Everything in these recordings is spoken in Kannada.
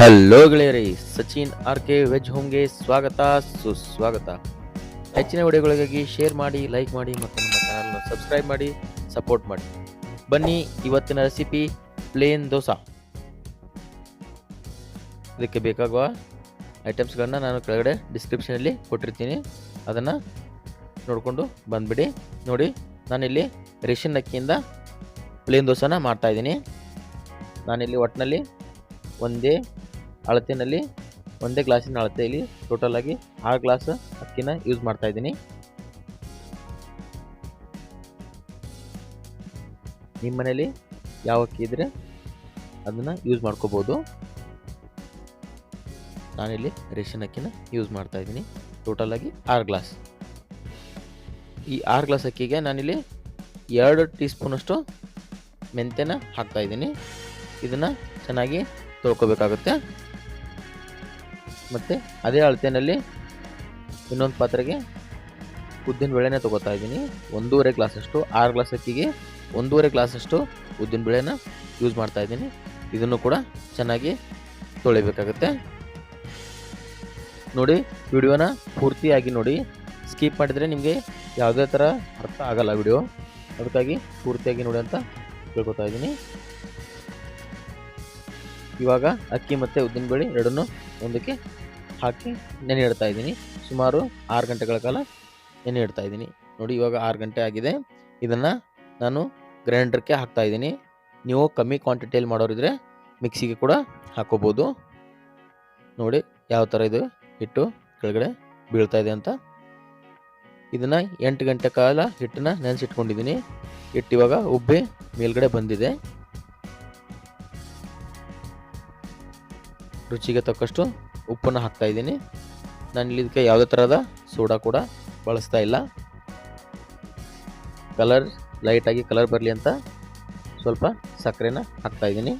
ಹಲೋ ಗೆಳೆಯರಿ, ಸಚಿನ್ ಆರ್ ಕೆ ವೆಜ್ ಹೋಮ್ಗೆ ಸ್ವಾಗತ, ಸುಸ್ವಾಗತ. ಹೆಚ್ಚಿನ ವಿಡಿಯೋಗಳಿಗಾಗಿ ಶೇರ್ ಮಾಡಿ ಲೈಕ್ ಮಾಡಿ ಮತ್ತು ನಮ್ಮ ಚಾನಲ್ನ ಸಬ್ಸ್ಕ್ರೈಬ್ ಮಾಡಿ ಸಪೋರ್ಟ್ ಮಾಡಿ. ಬನ್ನಿ ಇವತ್ತಿನ ರೆಸಿಪಿ ಪ್ಲೇನ್ ದೋಸಾ. ಇದಕ್ಕೆ ಬೇಕಾಗುವ ಐಟಮ್ಸ್ಗಳನ್ನ ನಾನು ಕೆಳಗಡೆ ಡಿಸ್ಕ್ರಿಪ್ಷನಲ್ಲಿ ಕೊಟ್ಟಿರ್ತೀನಿ. ಅದನ್ನು ನೋಡಿಕೊಂಡು ಬಂದುಬಿಡಿ. ನೋಡಿ, ನಾನಿಲ್ಲಿ ರೇಷನ್ ಅಕ್ಕಿಯಿಂದ ಪ್ಲೇನ್ ದೋಸೆನ ಮಾಡ್ತಾಯಿದ್ದೀನಿ ನಾನಿಲ್ಲಿ ಒಟ್ಟಿನಲ್ಲಿ ಒಂದೇ ಅಳತೆನಲ್ಲಿ ಒಂದೇ ಗ್ಲಾಸಿನ ಅಳತೆಯಲ್ಲಿ ಟೋಟಲ್ ಆಗಿ ಆರು ಗ್ಲಾಸ್ ಅಕ್ಕಿನ ಯೂಸ್ ಮಾಡ್ತಾ ಇದ್ದೀನಿ. ನಿಮ್ಮ ಮನೇಲಿ ಯಾವ ಅಕ್ಕಿ ಇದ್ರೆ ಅದನ್ನು ಯೂಸ್ ಮಾಡ್ಕೋಬೋದು. ನಾನಿಲ್ಲಿ ರೇಷನ್ ಅಕ್ಕಿನ ಯೂಸ್ ಮಾಡ್ತಾ ಇದ್ದೀನಿ ಟೋಟಲ್ ಆಗಿ ಆರು ಗ್ಲಾಸ್. ಈ ಆರು ಗ್ಲಾಸ್ ಅಕ್ಕಿಗೆ ನಾನಿಲ್ಲಿ ಎರಡು ಟೀ ಮೆಂತ್ಯನ ಹಾಕ್ತಾ ಇದ್ದೀನಿ. ಇದನ್ನು ಚೆನ್ನಾಗಿ ತೊಳ್ಕೊಬೇಕಾಗುತ್ತೆ. ಮತ್ತು ಅದೇ ಅಳತೆಯಲ್ಲಿ ಇನ್ನೊಂದು ಪಾತ್ರೆಗೆ ಉದ್ದಿನ ಬೇಳೆನ ತೊಗೋತಾ ಇದ್ದೀನಿ. ಒಂದೂವರೆ ಗ್ಲಾಸಷ್ಟು, ಆರು ಗ್ಲಾಸ್ ಅಕ್ಕಿಗೆ ಒಂದೂವರೆ ಗ್ಲಾಸಷ್ಟು ಉದ್ದಿನ ಬೇಳೆನ ಯೂಸ್ ಮಾಡ್ತಾ ಇದ್ದೀನಿ. ಇದನ್ನು ಕೂಡ ಚೆನ್ನಾಗಿ ತೊಳಿಬೇಕಾಗತ್ತೆ. ನೋಡಿ, ವಿಡಿಯೋನ ಪೂರ್ತಿಯಾಗಿ ನೋಡಿ. ಸ್ಕಿಪ್ ಮಾಡಿದರೆ ನಿಮಗೆ ಯಾವುದೇ ಥರ ಅರ್ಥ ಆಗಲ್ಲ ವಿಡಿಯೋ. ಅದಕ್ಕಾಗಿ ಪೂರ್ತಿಯಾಗಿ ನೋಡಿ ಅಂತ ಕೇಳ್ಕೊತಾ ಇದ್ದೀನಿ. ಇವಾಗ ಅಕ್ಕಿ ಮತ್ತು ಉದ್ದಿನಬೇಳೆ ಎರಡನ್ನೂ ಒಂದಕ್ಕೆ ಹಾಕಿ ನೆನೆ ಇಡ್ತಾ ಇದ್ದೀನಿ. ಸುಮಾರು ಆರು ಗಂಟೆಗಳ ಕಾಲ ನೆನೆ ಇಡ್ತಾ ಇದ್ದೀನಿ. ನೋಡಿ, ಇವಾಗ ಆರು ಗಂಟೆ ಆಗಿದೆ. ಇದನ್ನು ನಾನು ಗ್ರೈಂಡರ್ಗೆ ಹಾಕ್ತಾ ಇದ್ದೀನಿ. ನೀವು ಕಮ್ಮಿ ಕ್ವಾಂಟಿಟಿಯಲ್ಲಿ ಮಾಡೋರಿದ್ರೆ ಮಿಕ್ಸಿಗೆ ಕೂಡ ಹಾಕೋಬೋದು. ನೋಡಿ, ಯಾವ ಥರ ಇದು ಹಿಟ್ಟು ಕೆಳಗಡೆ ಬೀಳ್ತಾ ಇದೆ ಅಂತ. ಇದನ್ನು ಎಂಟು ಗಂಟೆ ಕಾಲ ಹಿಟ್ಟನ್ನ ನೆನೆಸಿಟ್ಕೊಂಡಿದ್ದೀನಿ. ಹಿಟ್ಟು ಇವಾಗ ಉಬ್ಬಿ ಮೇಲ್ಗಡೆ ಬಂದಿದೆ. ರುಚಿಗೆ ತಕ್ಕಷ್ಟು ಉಪ್ಪನ್ನು ಹಾಕ್ತಾ ಇದ್ದೀನಿ. ನಾನು ಇದಕ್ಕೆ ಯಾವುದೇ ಥರದ ಸೋಡಾ ಕೂಡ ಬಳಸ್ತಾ ಇಲ್ಲ. ಕಲರ್ ಲೈಟಾಗಿ ಕಲರ್ ಬರಲಿ ಅಂತ ಸ್ವಲ್ಪ ಸಕ್ಕರೆನ ಹಾಕ್ತಾ ಇದ್ದೀನಿ.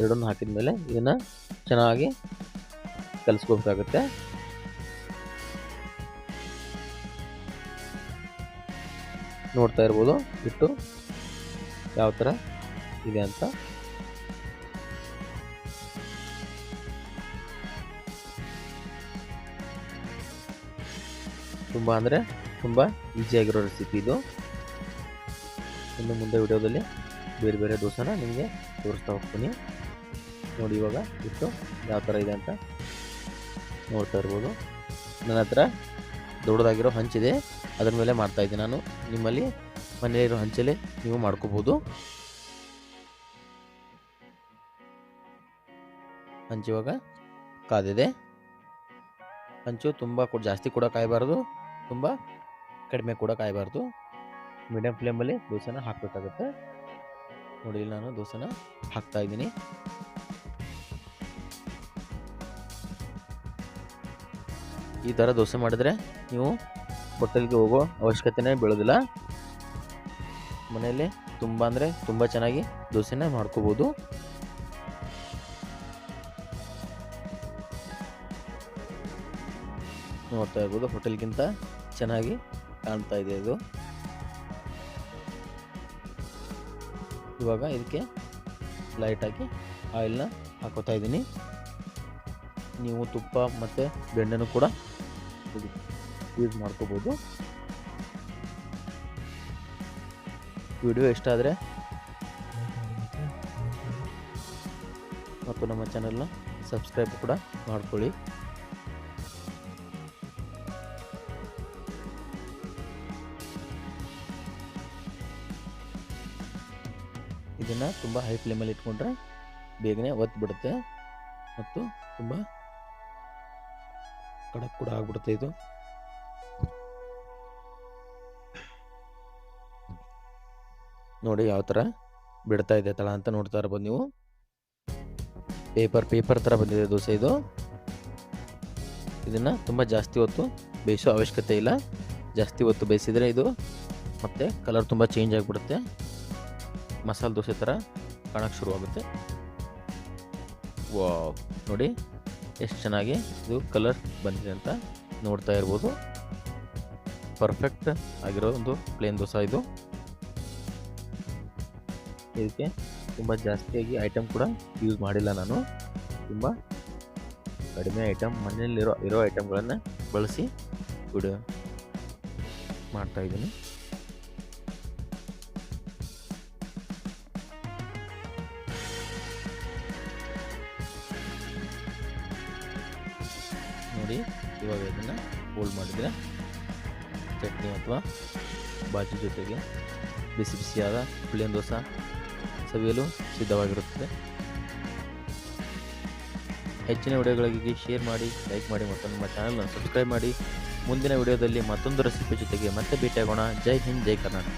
ಎರಡನ್ನು ಹಾಕಿದ ಮೇಲೆ ಇದನ್ನು ಚೆನ್ನಾಗಿ ಕಲಿಸ್ಕೋಬೇಕಾಗುತ್ತೆ. ನೋಡ್ತಾ ಇರ್ಬೋದು ಹಿಟ್ಟು ಯಾವ ಥರ ಇದೆ ಅಂತ. ತುಂಬ ಅಂದರೆ ತುಂಬ ಈಸಿಯಾಗಿರೋ ರೆಸಿಪಿ ಇದು. ಇನ್ನು ಮುಂದೆ ವಿಡಿಯೋದಲ್ಲಿ ಬೇರೆ ಬೇರೆ ದೋಸೆನ ನಿಮಗೆ ತೋರಿಸ್ತಾ ಹೋಗ್ತೀನಿ. ನೋಡಿ ಇವಾಗ ಇಟ್ಟು ಯಾವ ಥರ ಇದೆ ಅಂತ ನೋಡ್ತಾ ಇರ್ಬೋದು. ನನ್ನ ಹತ್ರ ದೊಡ್ಡದಾಗಿರೋ ಹಂಚಿದೆ ಅದ್ರ ಮೇಲೆ ಮಾಡ್ತಾಯಿದ್ದೆ ನಾನು. ನಿಮ್ಮಲ್ಲಿ ಮನೆಯಲ್ಲಿರೋ ಹಂಚಲ್ಲಿ ನೀವು ಮಾಡ್ಕೋಬೋದು. ಹಂಚಿವಾಗ ಕಾದಿದೆ. ಹಂಚು ತುಂಬ ಕೂಡ ಜಾಸ್ತಿ ಕೂಡ ಕಾಯಬಾರ್ದು. ತುಂಬ ಕಡಿಮೆ ಕೂಡ ಕಾಯಬಾರ್ದು. ಮೀಡಿಯಮ್ ಫ್ಲೇಮಲ್ಲಿ ದೋಸೆನ ಹಾಕಬೇಕಾಗುತ್ತೆ. ನೋಡಿ ನಾನು ದೋಸೆನ ಹಾಕ್ತಾ ಇದ್ದೀನಿ. ಈ ಥರ ದೋಸೆ ಮಾಡಿದ್ರೆ ನೀವು ಹೋಟೆಲ್ಗೆ ಹೋಗೋ ಅವಶ್ಯಕತೆನೇ ಬೀಳೋದಿಲ್ಲ. ಮನೆಯಲ್ಲಿ ತುಂಬ ಅಂದರೆ ತುಂಬ ಚೆನ್ನಾಗಿ ದೋಸೆನ ಮಾಡ್ಕೋಬೋದು. ನೋಡ್ತಾ ಇರ್ಬೋದು. ಹೋಟೆಲ್ಗಿಂತ ಚೆನ್ನಾಗಿ ಕಾಣ್ತಾ ಇದೆ ಇದು. ಇವಾಗ ಇದಕ್ಕೆ ಲೈಟಾಗಿ ಆಯಿಲ್ನ ಹಾಕೋತಾ ಇದ್ದೀನಿ. ನೀವು ತುಪ್ಪ ಮತ್ತು ಬೆಣ್ಣೆನೂ ಕೂಡ ಯೂಸ್ ಮಾಡ್ಕೋಬೋದು. ವಿಡಿಯೋ ಇಷ್ಟ ಆದರೆ ಮತ್ತು ನಮ್ಮ ಚಾನಲ್ನ ಸಬ್ಸ್ಕ್ರೈಬ್ ಕೂಡ ಮಾಡ್ಕೊಳ್ಳಿ. ಇದನ್ನು ತುಂಬ ಹೈ ಫ್ಲೇಮಲ್ಲಿ ಇಟ್ಕೊಂಡ್ರೆ ಬೇಗನೆ ಬಿಡುತ್ತೆ ಮತ್ತು ತುಂಬ ಕಡಕ್ ಕೂಡ ಆಗ್ಬಿಡುತ್ತೆ ಇದು. ನೋಡಿ ಯಾವ ಥರ ಬಿಡ್ತಾ ಇದೆ ತಳ ಅಂತ ನೋಡ್ತಾ ಇರ್ಬೋದು ನೀವು. ಪೇಪರ್ ಪೇಪರ್ ಥರ ಬಂದಿದೆ ದೋಸೆ ಇದು. ಇದನ್ನು ತುಂಬ ಜಾಸ್ತಿ ಹೊತ್ತು ಬೇಯಿಸೋ ಅವಶ್ಯಕತೆ ಇಲ್ಲ. ಜಾಸ್ತಿ ಹೊತ್ತು ಬೇಯಿಸಿದರೆ ಇದು ಮತ್ತು ಕಲರ್ ತುಂಬ ಚೇಂಜ್ ಆಗಿಬಿಡುತ್ತೆ. ಮಸಾಲೆ ದೋಸೆ ಥರ ಶುರು ಶುರುವಾಗುತ್ತೆ ವಾ ನೋಡಿ ಎಷ್ಟು ಚೆನ್ನಾಗಿ ಇದು ಕಲರ್ ಬಂದಿದೆ ಅಂತ ನೋಡ್ತಾ ಇರ್ಬೋದು. ಪರ್ಫೆಕ್ಟ್ ಆಗಿರೋ ಒಂದು ಪ್ಲೇನ್ ದೋಸೆ ಇದು. ಇದಕ್ಕೆ ತುಂಬ ಜಾಸ್ತಿಯಾಗಿ ಐಟಮ್ ಕೂಡ ಯೂಸ್ ಮಾಡಿಲ್ಲ ನಾನು. ತುಂಬ ಕಡಿಮೆ ಐಟಮ್ ಮನೆಯಲ್ಲಿರೋ ಇರೋ ಐಟಮ್ಗಳನ್ನು ಬಳಸಿ ವಿಡಿಯೋ ಮಾಡ್ತಾಯಿದ್ದೀನಿ ನೋಡಿ. ಇವಾಗ ಇದನ್ನು ಹೋಲ್ಡ್ ಮಾಡಿದರೆ ಚಟ್ನಿ ಅಥವಾ ಬಾಜಿ ಜೊತೆಗೆ ಬಿಸಿ ಬಿಸಿಯಾದ ಪುಳಿಯನ್ ದೋಸೆ ಸವಿಯಲು ಸಿದ್ಧವಾಗಿರುತ್ತದೆ. ಹೆಚ್ಚಿನ ವಿಡಿಯೋಗಳಿಗೆ ಶೇರ್ ಮಾಡಿ ಲೈಕ್ ಮಾಡಿ ಮತ್ತು ನಮ್ಮ ಚಾನಲ್ನ ಸಬ್ಸ್ಕ್ರೈಬ್ ಮಾಡಿ. ಮುಂದಿನ ವಿಡಿಯೋದಲ್ಲಿ ಮತ್ತೊಂದು ರೆಸಿಪಿ ಜೊತೆಗೆ ಮತ್ತೆ ಭೇಟಿಯಾಗೋಣ. ಜೈ ಹಿಂದ್, ಜೈ ಕರ್ನಾಟಕ.